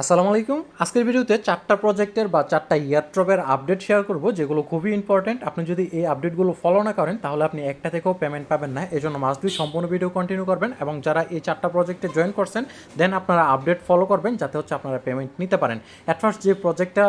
আসসালামু আলাইকুম। আজকের ভিডিওতে চারটা প্রজেক্টের বা চারটা ইয়ারট্রপের আপডেট শেয়ার করব, যেগুলো খুবই ইম্পর্টেন্ট আপনি যদি এই আপডেটগুলো ফলো না করেন, তাহলে আপনি একটা থেকেও পেমেন্ট পাবেন না। এই জন্য মাস্ট বি সম্পূর্ণ ভিডিও কন্টিনিউ করবেন এবং যারা এই চারটা প্রজেক্টে জয়েন করছেন দেন আপনারা আপডেট ফলো করবেন, যাতে হচ্ছে আপনারা পেমেন্ট নিতে পারেন। অ্যাট ফার্স্ট যে প্রজেক্টটা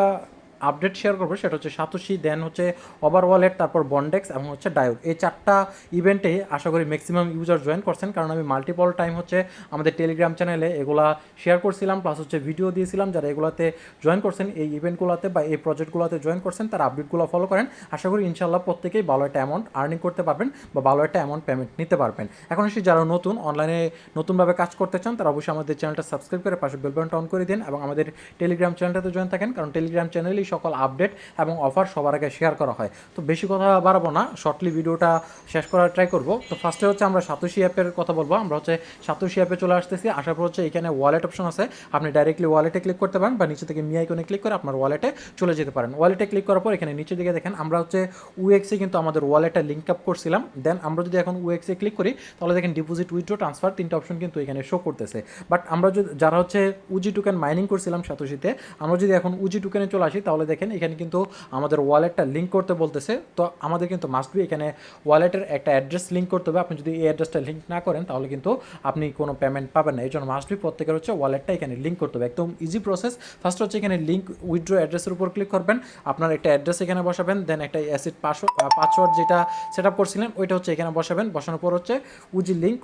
আপডেট শেয়ার করব, সেটা হচ্ছে সাতোশি দেন হচ্ছে ওভার ওয়ালেট তারপর বন্ডেক্স এবং হচ্ছে ডায়োড এই চারটা ইভেন্টে আশা করি ম্যাক্সিমাম ইউজার জয়েন করছেন, কারণ আমি মাল্টিপল টাইম হচ্ছে আমাদের টেলিগ্রাম চ্যানেলে এগুলা শেয়ার করছিলাম প্লাস হচ্ছে ভিডিও দিয়েছিলাম, যারা এগুলাতে জয়েন করছেন, এই ইভেন্টগুলোতে বা এই প্রজেক্টগুলোতে জয়েন করছেন, তার আপডেটগুলো ফলো করেন। আশা করি ইনশাল্লাহ প্রত্যেকেই ভালো একটা অ্যামাউন্ট আর্নিং করতে পারবেন বা ভালো একটা অ্যামাউন্ট পেমেন্ট নিতে পারবেন। এখন এসে যারা নতুন অনলাইনে নতুনভাবে কাজ করতে চান, তারা অবশ্যই আমাদের চ্যানেলটা সাবস্ক্রাইব করে পাশে বেল বাটনটা অন করে দিন এবং আমাদের টেলিগ্রাম চ্যানেলটাতে জয়েন থাকেন, কারণ টেলিগ্রাম চ্যানেলেই সকল আপডেট এবং অফার সবার আগে শেয়ার করা হয়। তো বেশি কথা বাড়াবো না শর্টলি ভিডিওটা শেষ করার ট্রাই করব। তো ফার্স্টে হচ্ছে আমরা সাতোশি অ্যাপের কথা বলব। আমরা হচ্ছে সাতোশি অ্যাপে চলে আসতেছি। আসার পর হচ্ছে এখানে ওয়ালেট অপশন আছে। আপনি ডাইরেক্টলি ওয়ালেটে ক্লিক করতে পারেন বা নিচে থেকে মি আইকনে ক্লিক করে আপনার ওয়ালেটে চলে যেতে পারেন। ওয়ালেটে ক্লিক করার পর এখানে নিচের দিকে দেখেন, আমরা হচ্ছে উএক্সে কিন্তু আমাদের ওয়ালেটটা লিঙ্ক আপ করছিলাম। দেন আমরা যদি এখন উএক্সে ক্লিক করি, তাহলে দেখেন ডিপোজিট উইথড্র ট্রান্সফার তিনটা অপশন কিন্তু এখানে শো করতেছে। বাট আমরা যদি, যারা হচ্ছে উজি টোকেন মাইনিং করছিলাম সাতোশিতে, আমরা যদি এখন উজি টোকেনে চলে আসি, তাহলে দেখেন এখানে কিন্তু আমাদের ওয়ালেটটা লিঙ্ক করতে বলতেছে। তো আমাদের কিন্তু মাস্ট বি এখানে ওয়ালেটের একটা অ্যাড্রেস লিঙ্ক করতে হবে। আপনি যদি এই অ্যাড্রেসটা লিঙ্ক না করেন, তাহলে কিন্তু আপনি কোনো পেমেন্ট পাবেন না। এই জন্য মাস্ট বি প্রত্যেকের হচ্ছে ওয়ালেটটা এখানে লিঙ্ক করতে হবে। একদম ইজি প্রসেস ফার্স্ট হচ্ছে এখানে লিঙ্ক উইথড্র অ্যাড্রেসের উপর ক্লিক করবেন। আপনার একটা অ্যাড্রেস এখানে বসাবেন দেন একটা অ্যাসিড পাসওয়ার্ড যেটা সেট আপ করছিলেন, ওইটা হচ্ছে এখানে বসাবেন। বসানোর পর হচ্ছে উজি লিঙ্ক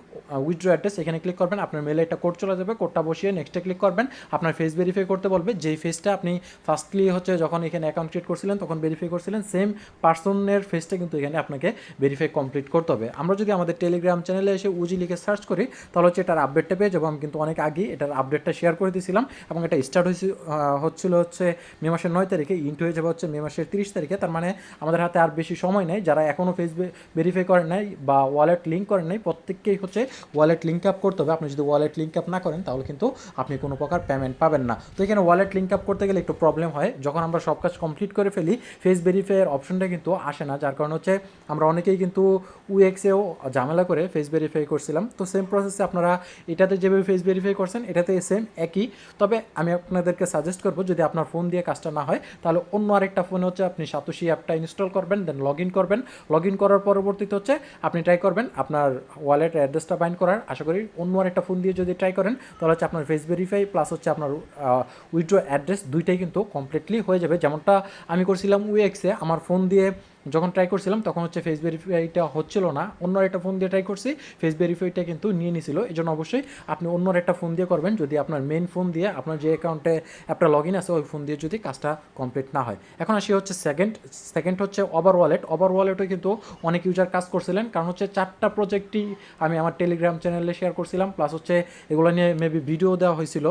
উইথড্র অ্যাড্রেস এখানে ক্লিক করবেন। আপনার মেলে একটা কোড চলে যাবে। কোডটা বসিয়ে নেক্সটে ক্লিক করবেন। আপনার ফেস ভেরিফাই করতে বলবে। যেই ফেসটা আপনি ফার্স্টলি হচ্ছে যখন এখানে অ্যাকাউন্ট ক্রিয়েট করছিলেন, তখন ভেরিফাই করছিলেন সেম পার্সনের ফেসটা কিন্তু এখানে আপনাকে ভেরিফাই কমপ্লিট করতে হবে। আমরা যদি আমাদের টেলিগ্রাম চ্যানেলে এসে উজি লিখে সার্চ করি, তাহলে হচ্ছে এটার আপডেটটা পেয়ে যাব। আমি কিন্তু অনেক আগে এটার আপডেটটা শেয়ার করে দিয়েছিলাম এবং এটা স্টার্ট হয়েছে হচ্ছিল হচ্ছে মে মাসের নয় তারিখে ইন্ট হয়ে যাবে হচ্ছে মে মাসের তিরিশ তারিখে। তার মানে আমাদের হাতে আর বেশি সময় নেই। যারা এখনও ফেস ভেরিফাই করেন নাই বা ওয়ালেট লিঙ্ক করেন নাই, প্রত্যেককেই হচ্ছে ওয়ালেট লিঙ্ক আপ করতে হবে। আপনি যদি ওয়ালেট লিঙ্ক আপ না করেন, তাহলে কিন্তু আপনি কোনো প্রকার পেমেন্ট পাবেন না। তো এখানে ওয়ালেট লিঙ্ক আপ করতে গেলে একটু প্রবলেম হয়। যখন আমরা সব কাজ কমপ্লিট করে ফেলি ফেস ভেরিফাইয়ের অপশনটা কিন্তু আসে না, যার কারণ হচ্ছে আমরা অনেকেই কিন্তু উএক্সেও ঝামেলা করে ফেস ভেরিফাই করছিলাম। তো সেম প্রসেসে আপনারা এটাতে যেভাবে ফেস ভেরিফাই করছেন, এটাতে সেম একই। তবে আমি আপনাদেরকে সাজেস্ট করব, যদি আপনার ফোন দিয়ে কাজটা না হয়, তাহলে অন্য আরেকটা ফোনে হচ্ছে আপনি সাতোশি অ্যাপটা ইনস্টল করবেন দেন লগ ইন করবেন। লগ ইন করার পরবর্তীতে হচ্ছে আপনি ট্রাই করবেন আপনার ওয়ালেট অ্যাড্রেসটা বাইন্ড করার। আশা করি অন্য আরেকটা ফোন দিয়ে যদি ট্রাই করেন, তাহলে হচ্ছে আপনার ফেস ভেরিফাই প্লাস হচ্ছে আপনার উইথড্র অ্যাড্রেস দুইটাই কিন্তু কমপ্লিটলি হয়ে যাবে। যেমনটা আমি করছিলাম উইএক্সে আমার ফোন দিয়ে যখন ট্রাই করছিলাম, তখন হচ্ছে ফেস ভেরিফাইটা হচ্ছিল না। অন্য একটা ফোন দিয়ে ট্রাই করছি ফেস ভেরিফাইটা কিন্তু নিয়ে নিছিল। এই জন্য অবশ্যই আপনি অন্য একটা ফোন দিয়ে করবেন। যদি আপনার মেন ফোন দিয়ে আপনার যে অ্যাকাউন্টে অ্যাপটা লগ ইন আছে, ওই ফোন দিয়ে যদি কাজটা কমপ্লিট না হয়। এখন আসি হচ্ছে সেকেন্ড সেকেন্ড হচ্ছে ওভার ওয়ালেট ওভার ওয়ালেটও কিন্তু অনেক ইউজার কাজ করছিলেন। কারণ হচ্ছে চারটা প্রজেক্টই আমি আমার টেলিগ্রাম চ্যানেলে শেয়ার করছিলাম। প্লাস হচ্ছে এগুলো নিয়ে মেবি ভিডিও দেওয়া হয়েছিল।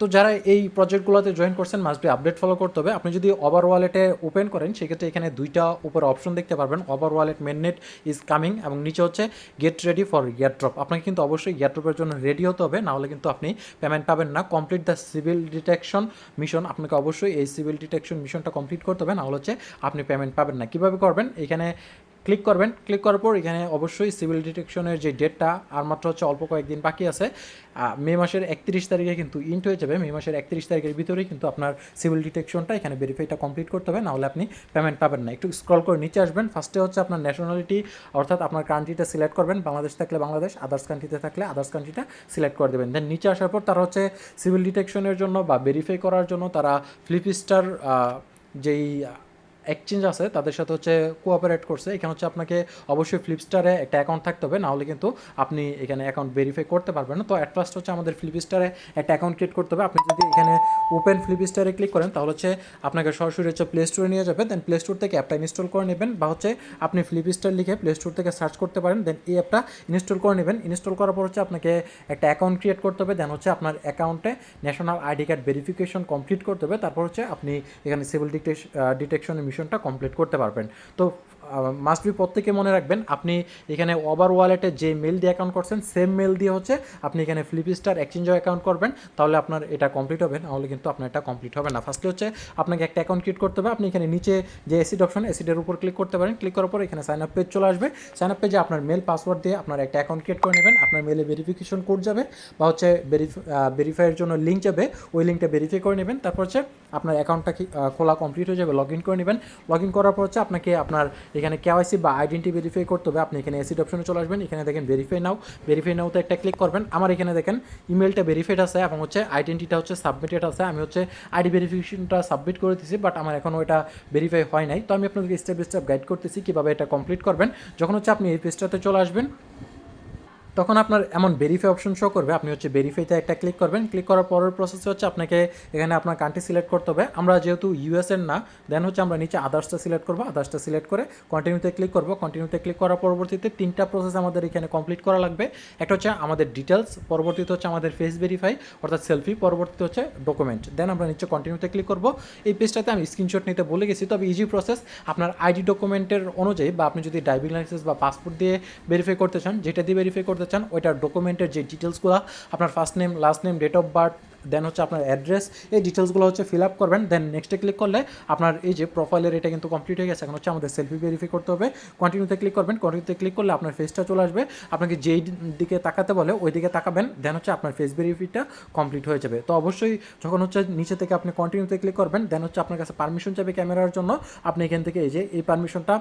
তো যারা এই প্রজেক্টগুলোতে জয়েন করছেন মাস্ট বি আপডেট ফলো করতে হবে। আপনি যদি ওভার ওয়ালেটে ওপেন করেন, সেক্ষেত্রে এখানে দুইটা উপরে অপশন দেখতে পারবেন। Over wallet mainnet is coming এবং নিচে হচ্ছে গেট রেডি ফর ইয়ারড্রপ আপনাকে কিন্তু অবশ্যই ইয়ারড্রপের জন্য রেডি হতে হবে নাহলে কিন্তু আপনি পেমেন্ট পাবেন না। Complete the sybil detection mission আপনাকে অবশ্যই এই সিভিল ডিটেকশন মিশনটা কমপ্লিট করতে হবে নাহলে হচ্ছে আপনি পেমেন্ট পাবেন না। কীভাবে করবেন? এখানে ক্লিক করবেন। ক্লিক করার পর এখানে অবশ্যই সিভিল ডিটেকশনের যে ডেটটা আর মাত্র হচ্ছে অল্প কয়েকদিন বাকি আছে মে মাসের একত্রিশ তারিখে কিন্তু ইন্ট হয়ে যাবে। মে মাসের একত্রিশ তারিখের ভিতরেই কিন্তু আপনার সিভিল ডিটেকশনটা এখানে ভেরিফাইটা কমপ্লিট করতে হবে, নাহলে আপনি পেমেন্ট পাবেন না। একটু স্ক্রল করে নিচে আসবেন। ফার্স্টে হচ্ছে আপনার ন্যাশনালিটি অর্থাৎ আপনার কান্ট্রিটা সিলেক্ট করবেন। বাংলাদেশ থাকলে বাংলাদেশ আদার্স কান্ট্রিতে থাকলে আদার্স কান্ট্রিটা সিলেক্ট করে দেবেন। দেন নিচে আসার পর তারা হচ্ছে সিভিল ডিটেকশনের জন্য বা ভেরিফাই করার জন্য তারা ফ্লিপস্টার যেই এক্সচেঞ্জ আছে, তাদের সাথে হচ্ছে কোঅপারেট করছে। এখানে হচ্ছে আপনাকে অবশ্যই ফ্লিপস্টারে একটা অ্যাকাউন্ট থাকতে হবে, নাহলে কিন্তু আপনি এখানে অ্যাকাউন্ট ভেরিফাই করতে পারবেন না। তো অ্যাট ফার্স্ট হচ্ছে আমাদের ফ্লিপস্টারে একটা অ্যাকাউন্ট ক্রিয়েট করতে হবে। আপনি যদি এখানে ওপেন ফ্লিপস্টারে ক্লিক করেন, তাহলে হচ্ছে আপনাকে সরাসরি হচ্ছে প্লে স্টোরে নিয়ে যাবে দেন প্লে স্টোর থেকে অ্যাপটা ইনস্টল করে নেবেন বা হচ্ছে আপনি ফ্লিপস্টার লিখে প্লে স্টোর থেকে সার্চ করতে পারেন। দেন এই অ্যাপটা ইনস্টল করে নেবেন। ইনস্টল করার পর হচ্ছে আপনাকে একটা অ্যাকাউন্ট ক্রিয়েট করতে হবে। দেন হচ্ছে আপনার অ্যাকাউন্টে national ID card verification complete করতে হবে। তারপর হচ্ছে আপনি এখানে সিভিল ডিটেকশন ডিটেকশনের মিশনটা কমপ্লিট করতে পারবেন। তো মাস্ট বি প্রত্যেকে মনে রাখবেন, আপনি এখানে ওভার ওয়ালেটে যে মেল দিয়ে অ্যাকাউন্ট করছেন সেম মেল দিয়ে হচ্ছে আপনি এখানে ফ্লিপ স্টার এক্সচেঞ্জও অ্যাকাউন্ট করবেন, তাহলে আপনার এটা কমপ্লিট হবে, নাহলে কিন্তু আপনার এটা কমপ্লিট হবে না। ফার্স্টে হচ্ছে, আপনাকে একটা অ্যাকাউন্ট ক্রিয়েট করতে হবে, আপনি এখানে নিচে যে এসিড অপশন এসিডের উপর ক্লিক করতে পারেন ক্লিক করার পর এখানে সাইন আপ পেজ চলে আসবে। সাইন আপ পেজে আপনার মেল পাসওয়ার্ড দিয়ে আপনার একটা অ্যাকাউন্ট ক্রিয়েট করে নেবেন, আপনার মেলে ভেরিফিকেশন কোড যাবে, বা হচ্ছে ভেরিফাইয়ের জন্য লিঙ্ক যাবে, ওই লিঙ্কটা ভেরিফাই করে নেবেন, তারপর হচ্ছে আপনার অ্যাকাউন্টটা খোলা কমপ্লিট হয়ে যাবে লগ ইন করে নেবেন। লগ ইন করার পর হচ্ছে আপনাকে আপনার এখানে কেওয়াইসি বা আইডেন্টি ভেরিফাই করতে হবে। আপনি এখানে এসিড অপশনে চলে আসবেন। এখানে দেখেন ভেরিফাই নাও ভেরিফাই নাওতে একটা ক্লিক করবেন। আমার এখানে দেখেন ইমেলটা ভেরিফাইড আছে এবং হচ্ছে আইডেন্টিটা হচ্ছে সাবমিটেড আছে। আমি হচ্ছে আইডি ভেরিফিকেশনটা সাবমিট করে দিয়েছি বাট আমার এখনও এটা ভেরিফাই হয় নাই। তো আমি আপনাদেরকে স্টেপ বাই স্টেপ গাইড করতেছি কীভাবে এটা কমপ্লিট করবেন। যখন হচ্ছে আপনি এই পেজটাতে চলে আসবেন তখন আপনার এমন ভেরিফাই অপশন শো করবে। আপনি হচ্ছে ভেরিফাইতে একটা ক্লিক করবেন। ক্লিক করার পরের প্রসেস হচ্ছে আপনাকে এখানে আপনার কান্ট্রি সিলেক্ট করতে হবে। আমরা যেহেতু ইউএসএর না দেন হচ্ছে আমরা নিচে আদার্সটা সিলেক্ট করব। আদার্সটা সিলেক্ট করে কন্টিনিউতে ক্লিক করব। কন্টিনিউতে ক্লিক করার পরবর্তীতে তিনটা প্রসেস আমাদের এখানে কমপ্লিট করা লাগবে। একটা হচ্ছে আমাদের ডিটেলস পরবর্তীতে হচ্ছে আমাদের ফেস ভেরিফাই অর্থাৎ সেলফি পরবর্তীতে হচ্ছে ডকুমেন্ট দেন আমরা নিচে কন্টিনিউতে ক্লিক করব। এই পেজটাতে আমি স্ক্রিনশট নিতে বলে গেছি, তবে ইজি প্রসেস আপনার আইডি ডকুমেন্টের অনুযায়ী বা আপনি যদি ড্রাইভিং লাইসেন্স বা পাসপোর্ট দিয়ে ভেরিফাই করতে চান, যেটা দিয়ে ভেরিফাই করতে চান ওইটার ডকুমেন্টের যে ডিটেলসগুলো আপনার first name last name date of birth then হচ্ছে আপনার অ্যাড্রেস এই ডিটেলসগুলো হচ্ছে ফিল আপ করবেন। দেন নেক্সটে ক্লিক করলে আপনার এই যে প্রোফাইলের এটা কিন্তু কমপ্লিট হয়ে গেছে। এখন হচ্ছে আমাদের সেলফি ভেরিফাই করতে হবে। কন্টিনিউতে ক্লিক করবেন। কন্টিনিউতে ক্লিক করলে আপনার ফেসটা চলে আসবে। আপনাকে যেই দিকে তাকাতে বলে, ওই দিকে তাকাবেন। দেন হচ্ছে আপনার ফেস ভেরিফাইটা কমপ্লিট হয়ে যাবে। তো অবশ্যই যখন হচ্ছে নিচে থেকে আপনি কন্টিনিউতে ক্লিক করবেন দেন হচ্ছে আপনার কাছে পারমিশন যাবে ক্যামেরার জন্য। আপনি এখান থেকে এই যে, এই পারমিশনটা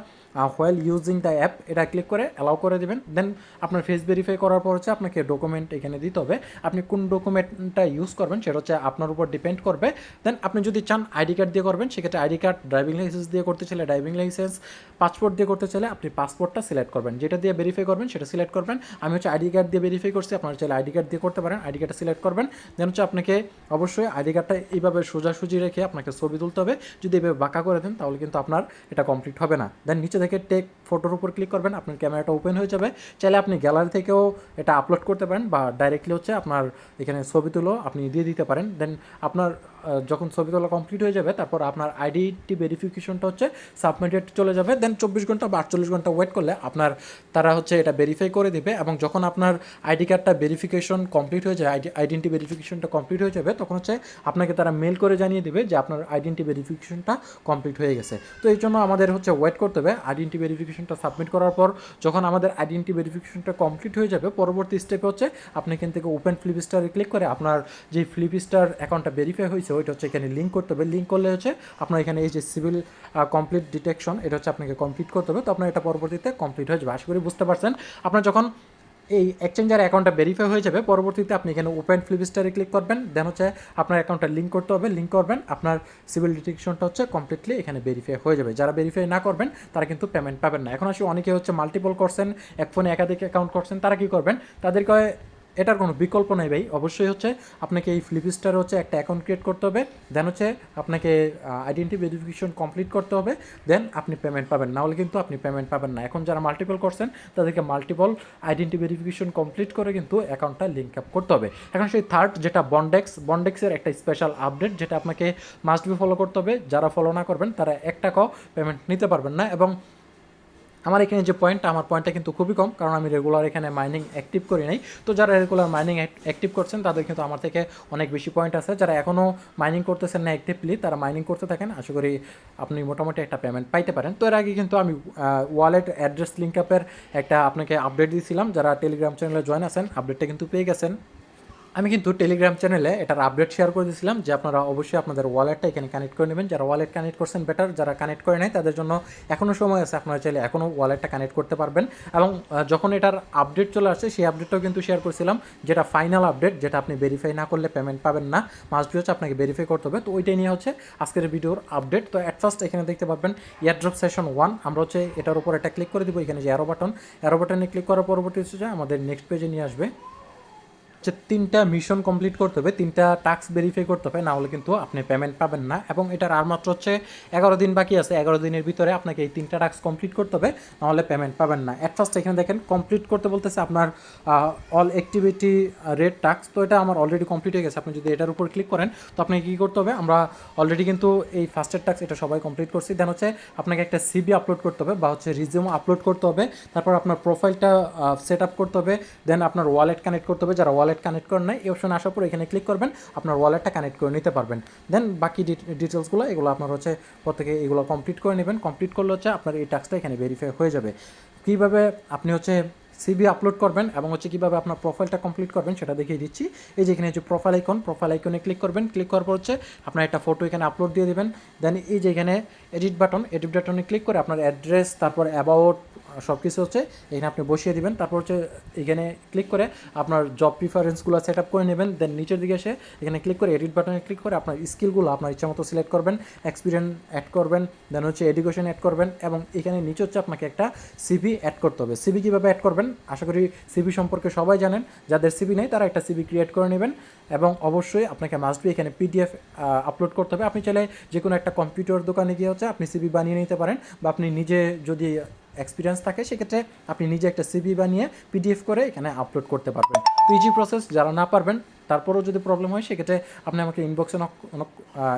হোয়েল ইউজিং দ্য অ্যাপ এটা ক্লিক করে অ্যালাউ করে দেবেন। দেন আপনার ফেস ভেরিফাই করার পর হচ্ছে আপনাকে ডকুমেন্ট এখানে দিতে হবে। আপনি কোন ডকুমেন্টটা ইউজ করবেন সেটা হচ্ছে আপনার উপর ডিপেন্ড করবে। দেন আপনি যদি চান আইডি কার্ড দিয়ে করবেন, সেক্ষেত্রে আইডি কার্ড ড্রাইভিং লাইসেন্স দিয়ে করতে চাইলে ড্রাইভিং লাইসেন্স পাসপোর্ট দিয়ে করতে চাইলে আপনি পাসপোর্টটা সিলেক্ট করবেন। যেটা দিয়ে ভেরিফাই করবেন, সেটা সিলেক্ট করবেন। আমি হচ্ছে আইডি কার্ড দিয়ে ভেরিফাই করছি, আপনারা চাইলে আইডি কার্ড দিয়ে করতে পারেন আইডি কার্ডটা সিলেক্ট করবেন। দেন হচ্ছে আপনাকে অবশ্যই আইডি কার্ডটা এইভাবে সোজাসুজি রেখে আপনাকে ছবি তুলতে হবে। যদি এভাবে বাঁকা করে দেন, তাহলে কিন্তু আপনার এটা কমপ্লিট হবে না। দেন নিচে থেকে টেক ফটোর উপর ক্লিক করবেন, আপনার ক্যামেরাটা ওপেন হয়ে যাবে। চাইলে আপনি গ্যালারি থেকেও এটা আপলোড করতে পারেন বা ডাইরেক্টলি হচ্ছে আপনার এখানে ছবি তুলো, আপনি দিয়ে দিতে পারেন। দেন আপনার যখন ছবি তোলা কমপ্লিট হয়ে যাবে, তারপর আপনার আইডিটি ভেরিফিকেশনটা হচ্ছে সাবমিটেড চলে যাবে। দেন চব্বিশ ঘণ্টা বা আটচল্লিশ ঘণ্টা ওয়েট করলে আপনার, তারা হচ্ছে এটা ভেরিফাই করে দেবে এবং যখন আপনার আইডি কার্ডটা ভেরিফিকেশন কমপ্লিট হয়ে যায় আইডি আইডেন্টি ভেরিফিকেশনটা কমপ্লিট হয়ে যাবে, তখন হচ্ছে আপনাকে তারা মেল করে জানিয়ে দেবে যে আপনার আইডেন্টি ভেরিফিকেশনটা কমপ্লিট হয়ে গেছে। তো এই জন্য আমাদের হচ্ছে ওয়েট করতে হবে। আইডেন্টি ভেরিফিকেশনটা সাবমিট করার পর যখন আমাদের আইডেন্টি ভেরিফিকেশনটা কমপ্লিট হয়ে যাবে, পরবর্তী স্টেপে হচ্ছে আপনি এখান থেকে ওপেন ফ্লিপ স্টারে ক্লিক করে আপনার যে ফ্লিপ স্টার অ্যাকাউন্টটা ভেরিফাই হয়েছে ওইটা হচ্ছে এখানে লিঙ্ক করতে হবে। লিঙ্ক করলে হচ্ছে আপনার এখানে এই যে সিভিল কমপ্লিট ডিটেকশন এটা হচ্ছে আপনাকে কমপ্লিট করতে হবে। তো আপনার এটা পরবর্তীতে কমপ্লিট হয়ে যাবে। আশা করি বুঝতে পারছেন। আপনার যখন এই এক্সচেঞ্জার অ্যাকাউন্টটা ভেরিফাই হয়ে যাবে, পরবর্তীতে আপনি এখানে ওপেন ফ্লিপস্টারে ক্লিক করবেন। দেন হচ্ছে আপনার অ্যাকাউন্টটা লিঙ্ক করতে হবে। লিঙ্ক করবেন, আপনার সিভিল ডিটেকশনটা হচ্ছে কমপ্লিটলি এখানে ভেরিফাই হয়ে যাবে। যারা ভেরিফাই না করবেন, তারা কিন্তু পেমেন্ট পাবেন না। এখন আসলে অনেকে হচ্ছে মাল্টিপল করছেন, এক ফোনে একাধিক অ্যাকাউন্ট করছেন, তারা কি করবেন? তাদেরকে এটার কোনো বিকল্প নেই ভাই। অবশ্যই হচ্ছে আপনাকে এই ফ্লিপস্টারে হচ্ছে একটা অ্যাকাউন্ট ক্রিয়েট করতে হবে। দেন হচ্ছে আপনাকে আইডেন্টি ভেরিফিকেশন কমপ্লিট করতে হবে। দেন আপনি পেমেন্ট পাবেন। না হলে কিন্তু আপনি পেমেন্ট পাবেন না। এখন যারা মাল্টিপল করছেন, তাদেরকে মাল্টিপল আইডেন্টি ভেরিফিকেশন কমপ্লিট করে কিন্তু অ্যাকাউন্টটা লিঙ্ক আপ করতে হবে। এখন সেই থার্ড যেটা বন্ডেক্স বন্ডেক্সের একটা স্পেশাল আপডেট যেটা আপনাকে মাস্ট বি ফলো করতে হবে। যারা ফলো না করবেন, তারা এক টাকাও পেমেন্ট নিতে পারবেন না। এবং আমার এখানে যে পয়েন্টটা আমার পয়েন্টটা কিন্তু খুবই কম, কারণ আমি রেগুলার এখানে মাইনিং অ্যাক্টিভ করি নাই। তো যারা রেগুলার মাইনিং অ্যাক্টিভ করছেন, তাদের কিন্তু আমার থেকে অনেক বেশি পয়েন্ট আছে। যারা এখনও মাইনিং করতেছেন না অ্যাক্টিভলি তারা মাইনিং করতে থাকেন। আশা করি আপনি মোটামুটি একটা পেমেন্ট পাইতে পারেন। তো এর আগে কিন্তু আমি ওয়ালেট অ্যাড্রেস লিঙ্ক আপের একটা আপনাকে আপডেট দিয়েছিলাম যারা টেলিগ্রাম চ্যানেলে জয়েন আছেন আপডেটটা কিন্তু পেয়ে গেছেন। আমি কিন্তু টেলিগ্রাম চ্যানেলে এটার আপডেট শেয়ার করে দিয়েছিলাম, যে আপনারা অবশ্যই আপনাদের ওয়ালেটটা এখানে কানেক্ট করে নেবেন। যারা ওয়ালেট কানেক্ট করছেন বেটার যারা কানেক্ট করে নেয়, তাদের জন্য এখনও সময় আছে, আপনারা চাইলে এখনও ওয়ালেটটা কানেক্ট করতে পারবেন। এবং যখন এটার আপডেট চলে আসছে সেই আপডেটটাও কিন্তু শেয়ার করেছিলাম, যেটা ফাইনাল আপডেট যেটা আপনি ভেরিফাই না করলে পেমেন্ট পাবেন না। মাস্ট বি হচ্ছে আপনাকে ভেরিফাই করতে হবে। তো ওইটাই নিয়ে হচ্ছে আজকের ভিডিওর আপডেট তো অ্যাট ফার্স্ট এখানে দেখতে পাবেন এয়ারড্রপ সেশন ওয়ান আমরা হচ্ছে এটার উপর একটা ক্লিক করে দিব, এখানে যে অ্যারো বাটন অ্যারো বাটনে ক্লিক করার পরবর্তী হচ্ছে আমাদের নেক্সট পেজে নিয়ে আসবে। যে তিনটা মিশন কমপ্লিট করতে হবে, তিনটা টাস্ক ভেরিফাই করতে হবে না হলে কিন্তু আপনি পেমেন্ট পাবেন না। এবং এটার আর মাত্র হচ্ছে এগারো দিন বাকি আছে, এগারো দিনের ভিতরে আপনাকে এই তিনটা টাস্ক কমপ্লিট করতে হবে, নাহলে পেমেন্ট পাবেন না। অ্যাট ফার্স্ট এখানে দেখেন কমপ্লিট করতে বলতেছে আপনার অল অ্যাক্টিভিটি রেড টাস্ক তো এটা আমার অলরেডি কমপ্লিট হয়ে গেছে। আপনি যদি এটার উপর ক্লিক করেন, তো আপনাকে কী করতে হবে? আমরা অলরেডি কিন্তু এই ফার্স্টের টাস্ক এটা সবাই কমপ্লিট করছি। দেন হচ্ছে আপনাকে একটা সিবি আপলোড করতে হবে, বা হচ্ছে রিজিউম আপলোড করতে হবে। তারপর আপনার প্রোফাইলটা সেট আপ করতে হবে। দেন আপনার ওয়ালেট কানেক্ট করতে হবে। যারা ওয়ালেট কানেক্ট করেন নাই এই অপশন আসার পর এখানে ক্লিক করবেন, আপনার ওয়ালেটটা কানেক্ট করে নিতে পারবেন। দেন বাকি ডিটেলসগুলো এগুলো আপনার হচ্ছে প্রত্যেকে এগুলো কমপ্লিট করে নেবেন। কমপ্লিট করলে হচ্ছে আপনার এই টাস্কটা এখানে ভেরিফাই হয়ে যাবে। কীভাবে আপনি হচ্ছে সিবি আপলোড করবেন এবং হচ্ছে কীভাবে আপনার প্রোফাইলটা কমপ্লিট করবেন সেটা দেখিয়ে দিচ্ছি। এই যে এখানে প্রোফাইল আইকন প্রোফাইল আইকনে ক্লিক করবেন। ক্লিক করার পর হচ্ছে আপনার একটা ফটো এখানে আপলোড দিয়ে দেবেন। দেন এই যে এখানে এডিট বাটন এডিট বাটনে ক্লিক করে আপনার অ্যাড্রেস তারপর অ্যাবাউট সব কিছু হচ্ছে এখানে আপনি বসিয়ে দিবেন। তারপর হচ্ছে এখানে ক্লিক করে আপনার জব প্রিফারেন্সগুলো সেট আপ করে নেবেন। দেন নিচের দিকে এসে এখানে ক্লিক করে এডিট বাটনে ক্লিক করে আপনার স্কিলগুলো আপনার ইচ্ছা মতো সিলেক্ট করবেন এক্সপিরিয়েন্স অ্যাড করবেন দেন হচ্ছে এডুকেশন অ্যাড করবেন এবং এখানে নিচে হচ্ছে আপনাকে একটা সিভি অ্যাড করতে হবে। সিবি কীভাবে অ্যাড করবেন? আশা করি সিভি সম্পর্কে সবাই জানেন। যাদের সিভি নেই, তারা একটা সিবি ক্রিয়েট করে নেবেন এবং অবশ্যই আপনাকে মাস্ট বি এখানে পিডিএফ আপলোড করতে হবে। আপনি চাইলে যে কোনো একটা কম্পিউটার দোকানে গিয়ে হচ্ছে আপনি সিবি বানিয়ে নিতে পারেন বা আপনি নিজে যদি এক্সপিরিয়েন্স থাকে, সেক্ষেত্রে আপনি নিজে একটা সিবি বানিয়ে পিডিএফ করে এখানে আপলোড করতে পারবেন। তো ইজি প্রসেস যারা না পারবেন, তারপরেও যদি প্রবলেম হয়, সেক্ষেত্রে আপনি আমাকে ইনবক্সে নক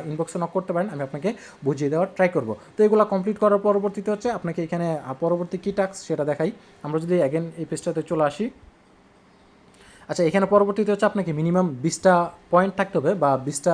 ইনবক্সে নক করতে পারেন, আমি আপনাকে বুঝিয়ে দেওয়ার ট্রাই করব। তো এগুলো কমপ্লিট করার পরবর্তীতে হচ্ছে, আপনাকে এখানে পরবর্তী কী টাস্ক সেটা দেখাই। আমরা যদি অ্যাগেন এই পেজটাতে চলে আসি। আচ্ছা এখানে পরবর্তীতে হচ্ছে আপনাকে মিনিমাম বিশটা পয়েন্ট থাকতে হবে বা বিশটা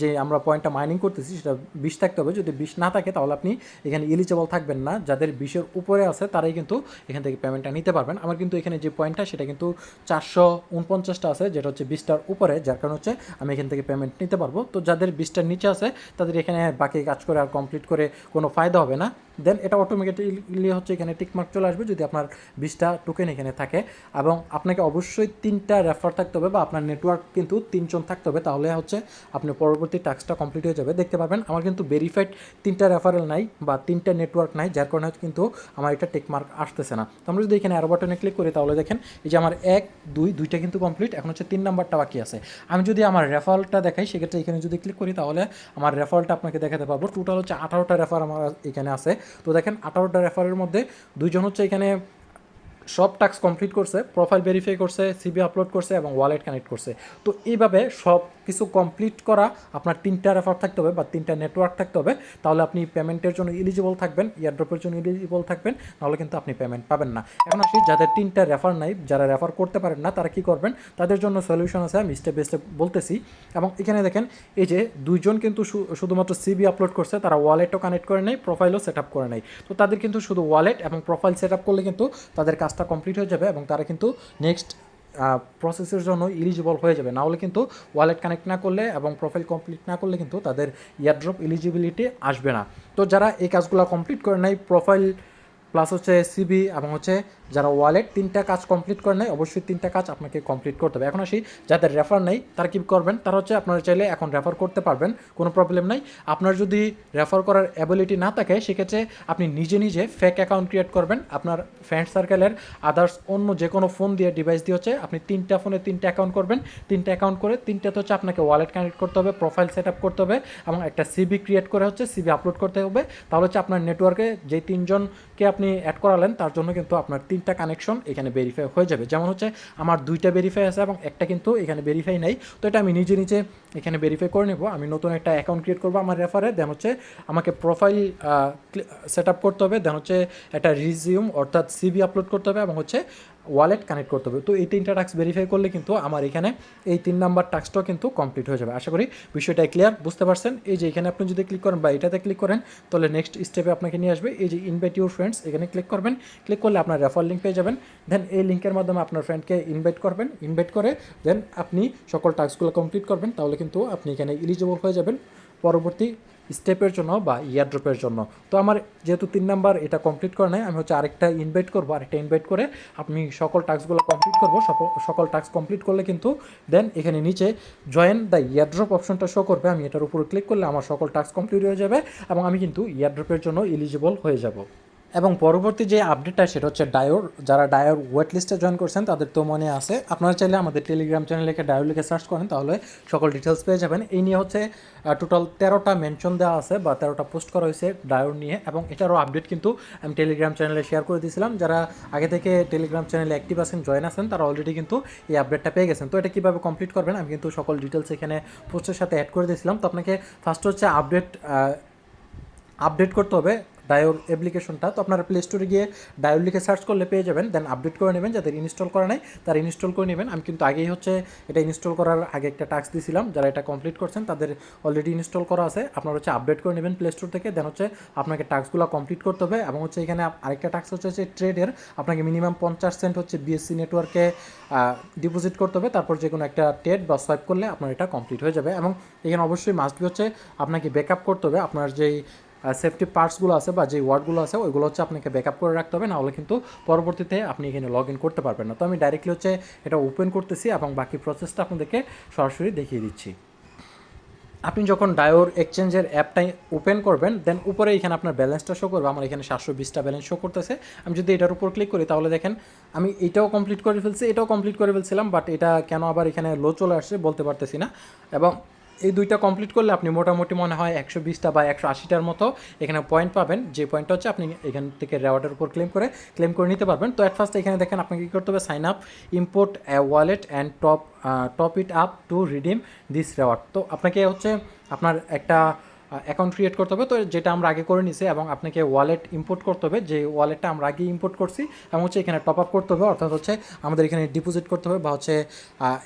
যে আমরা পয়েন্টটা মাইনিং করতেছি, সেটা বিষ থাকতে হবে। যদি বিষ না থাকে, তাহলে আপনি এখানে এলিজেবল থাকবেন না। যাদের বিশের উপরে আছে, তারাই কিন্তু এখান থেকে পেমেন্টটা নিতে পারবেন। আমার কিন্তু এখানে যে পয়েন্টটা সেটা কিন্তু চারশো উনপঞ্চাশটা আছে, যেটা হচ্ছে বিশটার উপরে, যার কারণে হচ্ছে আমি এখান থেকে পেমেন্ট নিতে পারব। তো যাদের বিশটার নিচে আছে, তাদের এখানে বাকি কাজ করে আর কমপ্লিট করে কোনো ফায়দা হবে না। দেন এটা অটোমেটিকলি হচ্ছে এখানে টিকমার্ক চলে আসবে, যদি আপনার বিশটা টোকেন এখানে থাকে। এবং আপনাকে অবশ্যই তিনটা রেফার থাকতে হবে, বা আপনার নেটওয়ার্ক কিন্তু তিনজন থাকতে হবে। তাহলে হচ্ছে আপনি পরবর্তী টাস্কটা কমপ্লিট হয়ে যাবে। দেখতে পাবেন আমার কিন্তু ভেরিফাইড তিনটা রেফারেল নাই বা তিনটা নেটওয়ার্ক নাই, যার কারণে কিন্তু আমার এটা টেকমার্ক আসতেছে না। তো আমরা যদি এখানে অ্যারো বাটনে ক্লিক করি, তাহলে দেখেন, এই যে আমার এক, দুই, দুইটা কিন্তু কমপ্লিট এখন হচ্ছে তিন নাম্বারটা বাকি আছে। আমি যদি আমার রেফারেলটা দেখাই, সেক্ষেত্রে এখানে যদি ক্লিক করি, তাহলে আমার রেফারেলটা আপনাকে দেখাতে পারব। টোটাল হচ্ছে আঠারোটা রেফার আমার এখানে আছে। তো দেখেন, আঠারোটা রেফারের মধ্যে দুইজন হচ্ছে এখানে সব টাস্ক কমপ্লিট করছে প্রোফাইল ভেরিফাই করছে সিবি আপলোড করছে এবং ওয়ালেট কানেক্ট করছে। তো এইভাবে সব কিছু কমপ্লিট করা, আপনার তিনটা রেফার থাকতে হবে বা তিনটা নেটওয়ার্ক থাকতে হবে, তাহলে আপনি পেমেন্টের জন্য এলিজিবল থাকবেন ইয়ারড্রপের জন্য ইলিজিবল থাকবেন, নাহলে কিন্তু আপনি পেমেন্ট পাবেন না। এখন আসি, যাদের তিনটা রেফার নাই, যারা রেফার করতে পারেন না, তারা কি করবেন? তাদের জন্য সলিউশন আছে, আমি স্টেপ বাই স্টেপ বলতেছি। এবং এখানে দেখেন, এই যে দুইজন কিন্তু শুধুমাত্র সিবি আপলোড করছে, তারা ওয়ালেটও কানেক্ট করে নেয় প্রোফাইলও সেট আপ করে নেয় তো তাদের কিন্তু শুধু ওয়ালেট এবং প্রোফাইল সেট আপ করলে কিন্তু তাদের কাজটা কমপ্লিট হয়ে যাবে এবং তারা কিন্তু নেক্সট প্রসেসের জন্য ইলিজিবল হয়ে যাবে। না হলে কিন্তু ওয়ালেট কানেক্ট না করলে এবং প্রোফাইল কমপ্লিট না করলে কিন্তু তাদের ইয়ারড্রপ ইলিজিবিলিটি আসবে না। তো যারা এই কাজগুলো কমপ্লিট করে নাই প্রোফাইল প্লাস হচ্ছে সিবি এবং হচ্ছে যারা ওয়ালেট তিনটা কাজ কমপ্লিট করে নেয়, অবশ্যই তিনটা কাজ আপনাকে কমপ্লিট করতে হবে। এখন আসি, যাদের রেফার নেই, তারা কী করবেন? তারা হচ্ছে আপনারা চাইলে এখন রেফার করতে পারবেন, কোনো প্রবলেম নাই। আপনার যদি রেফার করার অ্যাবিলিটি না থাকে, সেক্ষেত্রে আপনি নিজে নিজে ফেক অ্যাকাউন্ট ক্রিয়েট করবেন। আপনার ফ্রেন্ড সার্কেলের আদার্স অন্য যে কোনো ফোন দিয়ে ডিভাইস দিয়ে হচ্ছে আপনি তিনটা ফোনে তিনটা অ্যাকাউন্ট করবেন। তিনটা অ্যাকাউন্ট করে তিনটাতে হচ্ছে আপনাকে ওয়ালেট কানেক্ট করতে হবে প্রোফাইল সেট আপ করতে হবে এবং একটা সিবি ক্রিয়েট করে হচ্ছে সিবি আপলোড করতে হবে। তাহলে হচ্ছে আপনার নেটওয়ার্কে যে তিনজনকে আপনি অ্যাড করালেন, তার জন্য কিন্তু আপনার তিনটা কানেকশন এখানে ভেরিফাই হয়ে যাবে। যেমন হচ্ছে, আমার দুইটা ভেরিফাই আছে এবং একটা কিন্তু এখানে ভেরিফাই নেই। তো এটা আমি নিজে নিজে এখানে ভেরিফাই করে নেব। আমি নতুন একটা অ্যাকাউন্ট ক্রিয়েট করব আমার রেফারে দেন হচ্ছে আমাকে প্রোফাইল সেট আপ করতে হবে। দেন হচ্ছে একটা রিজিউম অর্থাৎ সিবি আপলোড করতে হবে এবং হচ্ছে ওয়ালেট কানেক্ট করতে হবে। তো এই তিনটা টাস্ক ভেরিফাই করলে কিন্তু আমার এখানে এই তিন নাম্বার টাস্কটাও কিন্তু কমপ্লিট হয়ে যাবে। আশা করি বিষয়টা ক্লিয়ার বুঝতে পারছেন? এই যে এখানে আপনি যদি ক্লিক করেন বা এটাতে ক্লিক করেন, তাহলে নেক্সট স্টেপে আপনাকে নিয়ে আসবে। এই যে ইনভাইট ইউর ফ্রেন্ডস এখানে ক্লিক করবেন। ক্লিক করলে আপনার রেফার লিঙ্ক পেয়ে যাবেন। দেন এই লিঙ্কের মাধ্যমে আপনার ফ্রেন্ডকে ইনভাইট করবেন। ইনভাইট করে দেন আপনি সকল টাস্কগুলো কমপ্লিট করবেন। তাহলে কিন্তু আপনি এখানে এলিজিবল হয়ে যাবেন। পরবর্তী স্টেপের জন্য বা ইয়ারড্রপের জন্য। তো আমার যেহেতু তিন নাম্বার এটা কমপ্লিট করে নাই, আমি হচ্ছে আরেকটা ইনভাইট করব, আরেকটা ইনভাইট করে আপনি সকল টাস্কগুলো কমপ্লিট করব সকল- সকল টাস্ক কমপ্লিট করলে কিন্তু দেন এখানে নিচে জয়েন দ্য ইয়ারড্রপ অপশনটা শো করবে, আমি এটার উপরে ক্লিক করলে আমার সকল টাস্ক কমপ্লিট হয়ে যাবে এবং আমি কিন্তু ইয়ারড্রপের জন্য এলিজিবল হয়ে যাব। এবং পরবর্তী যে আপডেটটা সেটা হচ্ছে ডায়োর যারা ডায়োর ওয়েট লিস্টে জয়েন করছেন, তাদের তো মনে আছে। আপনারা চাইলে আমাদের টেলিগ্রাম চ্যানেল চ্যানেলে ডায়োর লিখে সার্চ করেন, তাহলে সকল ডিটেলস পেয়ে যাবেন। এই নিয়ে হচ্ছে টোটাল তেরোটা মেনশন দেওয়া আছে বা তেরোটা পোস্ট করা হয়েছে ডায়োর নিয়ে। এবং এটারও আপডেট কিন্তু আমি টেলিগ্রাম চ্যানেলে শেয়ার করে দিয়েছিলাম। যারা আগে থেকে টেলিগ্রাম চ্যানেলে অ্যাক্টিভ আছেন জয়েন আছেন, তারা অলরেডি কিন্তু এই আপডেটটা পেয়ে গেছেন। তো এটা কীভাবে কমপ্লিট করবেন, আমি কিন্তু সকল ডিটেলস এখানে পোস্টের সাথে অ্যাড করে দিয়েছিলাম। তো আপনাকে ফার্স্ট হচ্ছে আপডেট আপডেট করতে হবে। ডায়োর অ্যাপ্লিকেশনটা, তো আপনারা প্লে স্টোরে গিয়ে ডায়োর লিখে সার্চ করলে পেয়ে যাবেন দেন আপডেট করে নেবেন, যাদের ইনস্টল করা নাই তারা ইনস্টল করে নেবেন। আমি কিন্তু আগেই হচ্ছে এটা ইনস্টল করার আগে একটা টাস্ক দিয়েছিলাম যারা এটা কমপ্লিট করছেন তাদের অলরেডি ইনস্টল করা আছে। আপনারা হচ্ছে আপডেট করে নেবেন প্লে স্টোর থেকে দেন হচ্ছে আপনাকে টাস্কগুলো কমপ্লিট করতে হবে। এবং হচ্ছে এখানে আরেকটা টাস্ক হচ্ছে যে ট্রেডের আপনাকে মিনিমাম পঞ্চাশ সেন্ট হচ্ছে বিএসসি নেটওয়ার্কে ডিপোজিট করতে হবে। তারপর যে কোনো একটা ট্রেড বা সোয়াইপ করলে আপনার এটা কমপ্লিট হয়ে যাবে। এবং এখানে অবশ্যই মাস্ট বি হচ্ছে আপনাকে ব্যাকআপ করতে হবে। আপনার যেই সেফটি পার্টসগুলো আছে বা যে ওয়ার্ডগুলো আছে, ওইগুলো হচ্ছে আপনাকে ব্যাকআপ করে রাখতে হবে, নাহলে কিন্তু পরবর্তীতে আপনি এখানে লগ ইন করতে পারবেন না। তো আমি ডাইরেক্টলি হচ্ছে এটা ওপেন করতেছি এবং বাকি প্রসেসটা আপনাদেরকে সরাসরি দেখিয়ে দিচ্ছি। আপনি যখন ডায়োর এক্সচেঞ্জের অ্যাপটাই ওপেন করবেন দেন উপরে এখানে আপনার ব্যালেন্সটা শো করবে। আমার এখানে সাতশো বিশটা ব্যালেন্স শো করতেছে। আমি যদি এটার উপর ক্লিক করি, তাহলে দেখেন আমি এটাও কমপ্লিট করে ফেলছি, এটাও কমপ্লিট করে ফেলছিলাম বাট এটা কেন আবার এখানে লো চলে আসছে বলতে পারতেছি না। এবং এই দুইটা কমপ্লিট করলে আপনি মোটামুটি মনে হয় একশো বিশটা বা একশো আশিটার মতো এখানে পয়েন্ট পাবেন। যে পয়েন্টটা হচ্ছে আপনি এখান থেকে রেওয়ার্ডের উপর ক্লেম করে ক্লেম করে নিতে পারবেন। তো অ্যাট ফার্স্ট এখানে দেখেন আপনাকে কী করতে হবে? Sign up import wallet and top top it up to redeem this reward তো আপনাকে হচ্ছে আপনার একটা অ্যাকাউন্ট ক্রিয়েট করতে হবে। তো যেটা আমরা আগে করে নিছি এবং আপনাকে ওয়ালেট ইম্পোর্ট করতে হবে, যে ওয়ালেটটা আমরা আগে ইম্পোর্ট করছি এবং হচ্ছে এখানে টপ আপ করতে হবে, অর্থাৎ হচ্ছে আমাদের এখানে ডিপোজিট করতে হবে বা হচ্ছে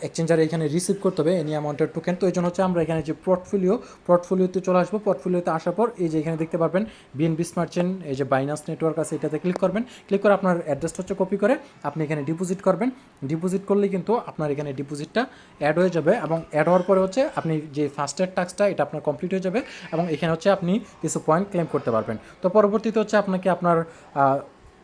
এক্সচেঞ্জারে এখানে রিসিভ করতে হবে এনি অ্যামাউন্টের টোকেন তো এই জন্য হচ্ছে আমরা এখানে যে পোর্টফোলিও পোর্টফোলিওতে চলে আসব। পোর্টফোলিওতে আসার পর এই যে এখানে দেখতে পারবেন বিএনবি স্মার্ট চেন এই যে বাইনান্স নেটওয়ার্ক আছে, এটাতে ক্লিক করবেন। ক্লিক করে আপনার অ্যাড্রেসটা হচ্ছে কপি করে, আপনি এখানে ডিপোজিট করবেন। ডিপোজিট করলে কিন্তু আপনার এখানে ডিপোজিটটা অ্যাড হয়ে যাবে এবং অ্যাড হওয়ার পরে হচ্ছে আপনি যে ফার্স্টের টাস্কটা এটা আপনার কমপ্লিট হয়ে যাবে এবং এখানে হচ্ছে আপনি কিছু পয়েন্ট ক্লেম করতে পারবেন। তো পরবর্তীতে হচ্ছে আপনাকে আপনার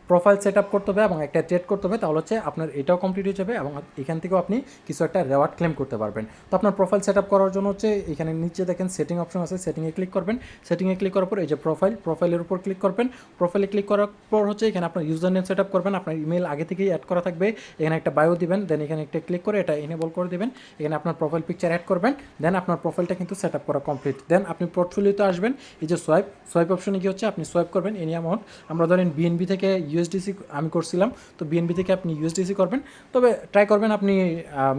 প্রোফাইল সেট আপ করতে হবে এবং একটা ট্রেড করতে হবে, তাহলে হচ্ছে আপনার এটাও কমপ্লিট হয়ে যাবে এবং এখান থেকেও আপনি কিছু একটা রেওয়ার্ড ক্লেম করতে পারবেন। তো আপনার প্রোফাইল সেট আপ করার জন্য হচ্ছে এখানে নিচে দেখেন সেটিং অপশন আছে সেটিংয়ে ক্লিক করবেন। সেটিংয়ে ক্লিক করার পর এই যে প্রোফাইল প্রোফাইলের উপর ক্লিক করবেন। প্রোফাইলে ক্লিক করার পর হচ্ছে এখানে আপনার ইউজার নেম সেট আপ করবেন। আপনার ইমেল আগে থেকেই অ্যাড করা থাকবে। এখানে একটা বায়ো দিবেন দেন এখানে একটা ক্লিক করে এটা এনেবল করে দেবেন। এখানে আপনার প্রোফাইল পিকচার অ্যাড করবেন দেন আপনার প্রোফাইলটা কিন্তু সেট আপ করা কমপ্লিট দেন আপনি পোর্টফোলিওতে আসবেন। এই যে সোয়াইপ সোয়াইপ অপশনে কি হচ্ছে আপনি সোয়াইপ করবেন এনি অ্যামাউন্ট আমরা ধরেন বিএনবি থেকে ইউএসডিসি আমি করছিলাম, তো বিএনবি থেকে আপনি ইউএসডিসি করবেন। তবে ট্রাই করবেন আপনি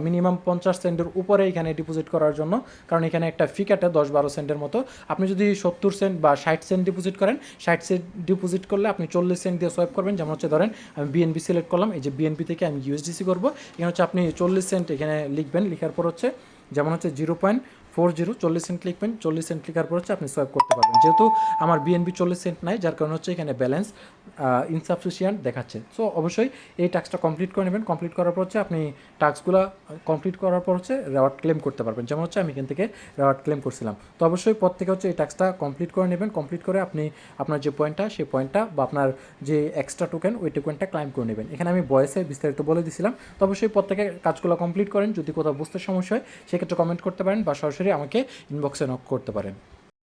মিনিমাম পঞ্চাশ সেন্টের উপরে এখানে ডিপোজিট করার জন্য, কারণ এখানে একটা ফি কাটে দশ বারো সেন্টের মতো। আপনি যদি সত্তর সেন্ট বা ষাট সেন্ট ডিপোজিট করেন, ষাট সেন্ট ডিপোজিট করলে আপনি চল্লিশ সেন্ট দিয়ে সোয়াইপ করবেন। যেমন হচ্ছে ধরেন, আমি বিএনবি সিলেক্ট করলাম, এই যে বিএনপি থেকে আমি ইউএসডিসি করব। এখানে হচ্ছে আপনি চল্লিশ সেন্ট এখানে লিখবেন, লিখার পর হচ্ছে, যেমন হচ্ছে জিরো পয়েন্ট ফোর জিরো, চল্লিশ সেন্ট লিখবেন চল্লিশ সেন্ট লিখার পর হচ্ছে আপনি সোয়াইপ করতে পারবেন। যেহেতু আমার বিএনবি চল্লিশ সেন্ট নাই, যার কারণে হচ্ছে এখানে ব্যালেন্স ইনসাফিসিয়েন্ট দেখাচ্ছে। সো অবশ্যই এই টাস্কটা কমপ্লিট করে নেবেন। কমপ্লিট করার পর হচ্ছে আপনি টাস্কগুলো কমপ্লিট করার পর হচ্ছে রেওয়ার্ড ক্লেম করতে পারবেন। যেমন হচ্ছে আমি এখান থেকে রেওয়ার্ড ক্লেম করছিলাম। তো অবশ্যই পর থেকে হচ্ছে এই টাস্কটা কমপ্লিট করে নেবেন। কমপ্লিট করে আপনি আপনার যে পয়েন্টটা সেই পয়েন্টটা বা আপনার যে এক্সট্রা টোকেন ওই টোকেনটা ক্লাইম করে নেবেন। এখানে আমি বয়সে বিস্তারিত বলে দিছিলাম। তো অবশ্যই প্রত্যেকে কাজগুলো কমপ্লিট করেন। যদি কোথাও বুঝতে সমস্যা হয়, সেক্ষেত্রে কমেন্ট করতে পারেন বা সরাসরি আমাকে ইনবক্সে নক করতে পারেন।